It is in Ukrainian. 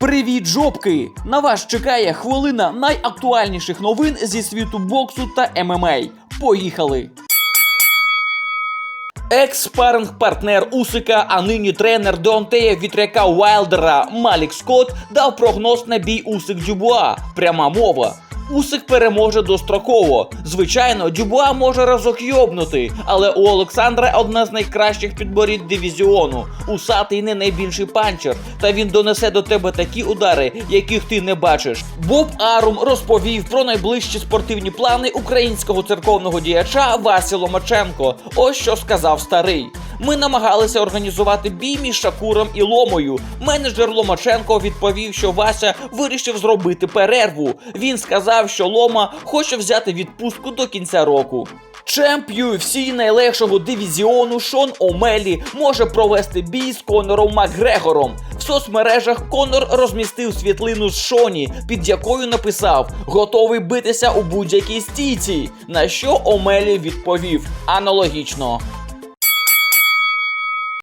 Привіт, жопки! На вас чекає хвилина найактуальніших новин зі світу боксу та ММА. Поїхали! Екс-спаринг-партнер Усика, а нині тренер Донтея Вітряка Уайлдера Малік Скотт дав прогноз на бій Усик Дюбуа. Пряма мова. Усик переможе достроково. Звичайно, Дюбуа може разок йобнути, але у Олександра одна з найкращих підборід дивізіону. Усатий не найбільший панчер, та він донесе до тебе такі удари, яких ти не бачиш. Боб Арум розповів про найближчі спортивні плани українського церковного діяча Васі Ломаченко. Ось що сказав старий. Ми намагалися організувати бій між Шакуром і Ломою. Менеджер Ломаченко відповів, що Вася вирішив зробити перерву. Він сказав, що Лома хоче взяти відпустку до кінця року. Чемп UFC найлегшого дивізіону Шон Омелі може провести бій з Конором Макгрегором. В соцмережах Конор розмістив світлину з Шоні, під якою написав Готовий битися у будь-якій стійці. На що Омелі відповів аналогічно.